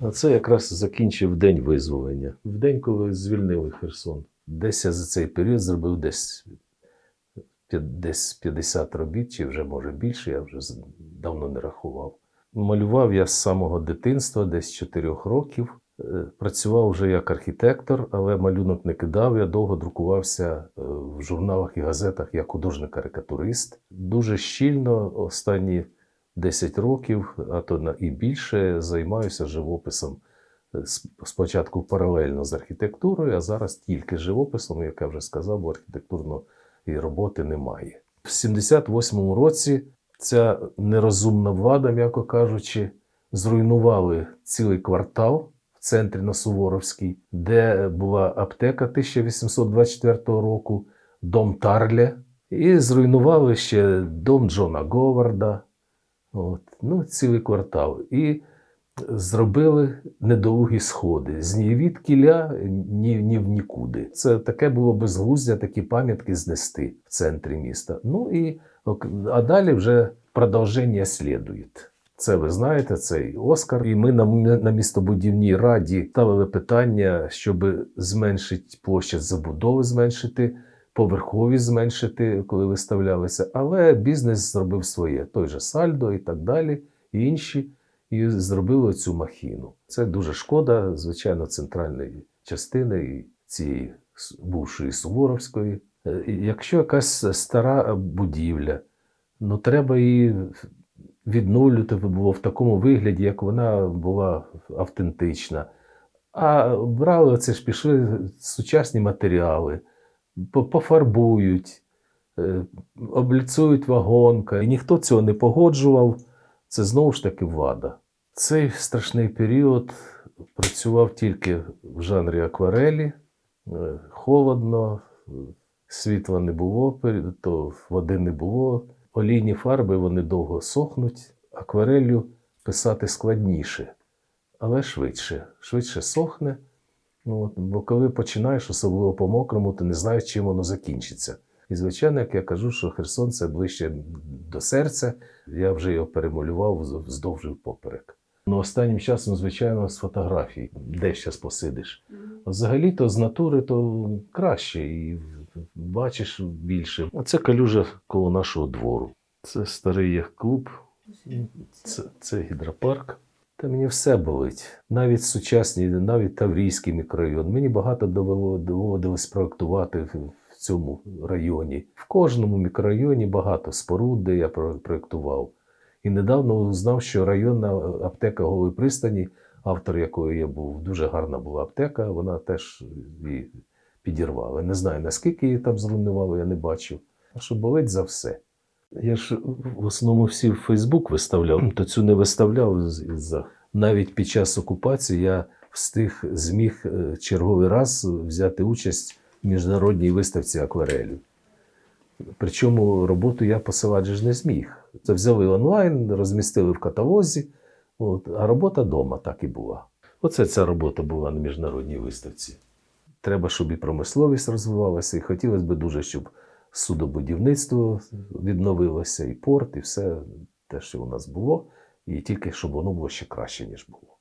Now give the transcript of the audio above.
А це якраз закінчив день визволення. В день, коли звільнили Херсон. Десь я за цей період зробив десь, десь 50 робіт, чи вже може більше, я вже давно не рахував. Малював я з самого дитинства, десь 4 років. Е, Працював вже як архітектор, але малюнок не кидав. Я довго друкувався е, в журналах і газетах як художник-карикатурист. Дуже щільно останні 10 років, а то і більше, займаюся живописом. Е, Спочатку паралельно з архітектурою, а зараз тільки живописом, як я вже сказав, бо архітектурної роботи немає. В 78-му році ця нерозумна влада, м'яко кажучи, зруйнували цілий квартал в центрі на Суворовській, де була аптека 1824 року, дом Тарле, і зруйнували ще дом Джона Говарда. От, ну, цілий квартал. І зробили недолугі сходи. З від кіля, ні, ні в нікуди. Це таке було безглуздя, такі пам'ятки знести в центрі міста. Ну і а далі вже продовження слідує. Це ви знаєте, цей Оскар. І ми на, на містобудівній раді ставили питання, щоб зменшити площадь забудови, зменшити поверховість зменшити, коли виставлялися. Але бізнес зробив своє, той же сальдо і так далі, і інші, і зробили цю махіну. Це дуже шкода, звичайно, центральної частини цієї бувшої Суворовської. Е, Якщо якась стара будівля, ну треба її відновлювати було в такому вигляді, як вона була автентична. А брали це ж пішли сучасні матеріали, пофарбують, е, обліцують вагонка. І ніхто цього не погоджував. Це знову ж таки влада. Цей страшний період працював тільки в жанрі акварелі. Е, Холодно, світла не було, то води не було. Олійні фарби вони довго сохнуть. Аквареллю писати складніше, але швидше. Швидше сохне. От, бо коли починаєш, особливо по мокрому, ти не знаєш, чим воно закінчиться. І, звичайно, як я кажу, що Херсон це ближче до серця, я вже його перемалював вз- вздовж поперек. Ну, останнім часом, звичайно, з фотографій, де зараз посидиш. Взагалі-то з натури то краще і бачиш більше. Оце калюжа коло нашого двору. Це старий яхт-клуб, це, це гідропарк. Та мені все болить. Навіть сучасні, навіть Таврійський мікрорайон. Мені багато доводилось проектувати в, цьому районі. В кожному мікрорайоні багато споруд, де я про- проектував. І недавно узнав, що районна аптека Голої пристані, автор якої я був, дуже гарна була аптека, вона теж її підірвала. Не знаю, наскільки її там зруйнували, я не бачив. А що болить за все. Я ж в основному всі в Фейсбук виставляв, то цю не виставляв навіть під час окупації я встиг зміг е, черговий раз взяти участь в міжнародній виставці акварелю. Причому роботу я посилати ж не зміг. Це взяли онлайн, розмістили в каталозі, от, а робота вдома так і була. Оце ця робота була на міжнародній виставці. Треба, щоб і промисловість розвивалася, і хотілося б дуже, щоб судобудівництво відновилося, і порт, і все те, що у нас було, і тільки щоб воно було ще краще, ніж було.